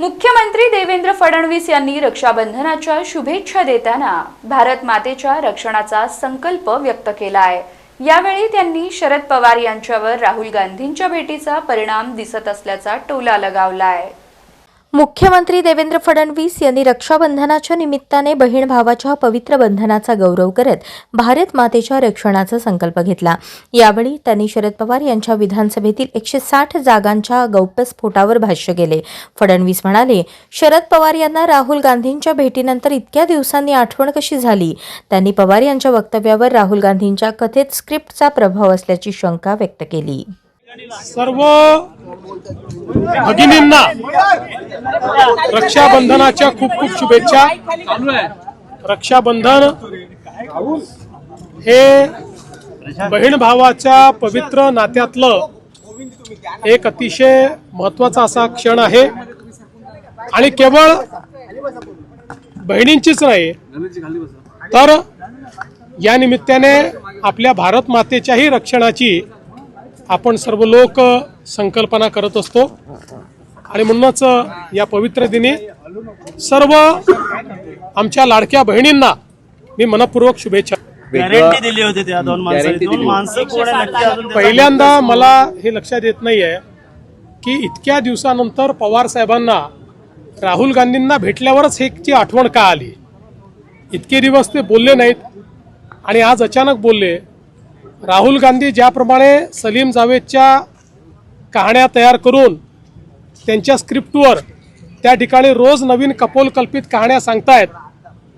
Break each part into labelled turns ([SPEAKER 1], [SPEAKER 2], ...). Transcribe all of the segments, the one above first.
[SPEAKER 1] मुख्यमंत्री देवेंद्र फडणवीस यांनी रक्षाबंधनाच्या शुभेच्छा देताना भारत मातेच्या रक्षणाचा संकल्प व्यक्त केला आहे. यावेळी त्यांनी शरद पवार यांच्यावर राहुल गांधींच्या भेटीचा परिणाम दिसत असल्याचा टोला लगावला आहे.
[SPEAKER 2] मुख्यमंत्री देवेंद्र फडणवीस यांनी रक्षाबंधनाच्या निमित्ताने बहीण भावाच्या पवित्र बंधनाचा गौरव करत भारत मातेच्या रक्षणाचा संकल्प घेतला. यावेळी त्यांनी शरद पवार यांच्या विधानसभेतील एकशे साठ जागांच्या गौप्यस्फोटावर भाष्य केले. फडणवीस म्हणाले शरद पवार यांना राहुल गांधींच्या भेटीनंतर इतक्या दिवसांनी आठवण कशी झाली? त्यांनी पवार यांच्या वक्तव्यावर राहुल गांधींच्या कथेत स्क्रिप्टचा प्रभाव असल्याची शंका व्यक्त केली.
[SPEAKER 3] सर्व भगिनींना रक्षाबंधनाच्या खूप खूप शुभेच्छा. रक्षाबंधन हे बहीण भावाच्या पवित्र नात्यातलं एक अतिशय महत्त्वाचा असा क्षण आहे. आणि केवळ बहिणींचीच नाही तर या निमित्ताने आपल्या भारत मातेच्याही रक्षणाची आपण सर्व लोक संकल्पना करत असतो. आणि म्हणूनच या पवित्र दिनी सर्व आमच्या लाडक्या बहिणींना मी मनपूर्वक शुभेच्छा
[SPEAKER 4] गॅरंटी दिली होती त्या दोन माणसांनी दोन माणसं कोण आहे नक्की अजून त्याचा
[SPEAKER 3] पहिल्यांदा मला हे लक्षात येत नाही आहे की इतक्या दिवसानंतर पवार साहेबांना राहुल गांधींना भेटल्यावरच ची आठवण का आली? इतके दिवस ते बोलले नाहीत आणि आज अचानक बोलले. राहुल गांधी ज्याप्रमाणे सलीम जावेदच्या कहाण्या तयार करून त्यांच्या स्क्रिप्टवर त्या ठिकाणी रोज नवीन कपोलकल्पित कहाण्या सांगतायत.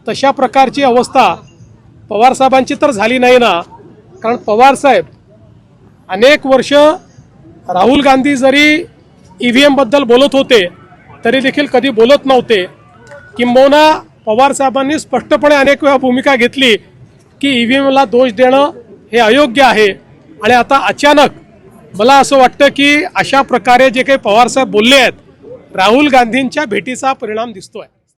[SPEAKER 3] तशा प्रकारची अवस्था पवारसाहेबांची तर झाली नाही ना. कारण पवारसाहेब अनेक वर्ष राहुल गांधी जरी ई व्ही एमबद्दल बोलत होते तरी देखील कधी बोलत नव्हते. किंबहुना पवारसाहेबांनी स्पष्टपणे अनेक वेळा भूमिका घेतली की ई व्ही एमला दोष देणं हे अयोग्य आहे. आणि आता अचानक मला असं वाटतं की अशा प्रकारे जे काही पवारसाहेब बोलले आहेत राहुल गांधींच्या भेटीचा परिणाम दिसतोय.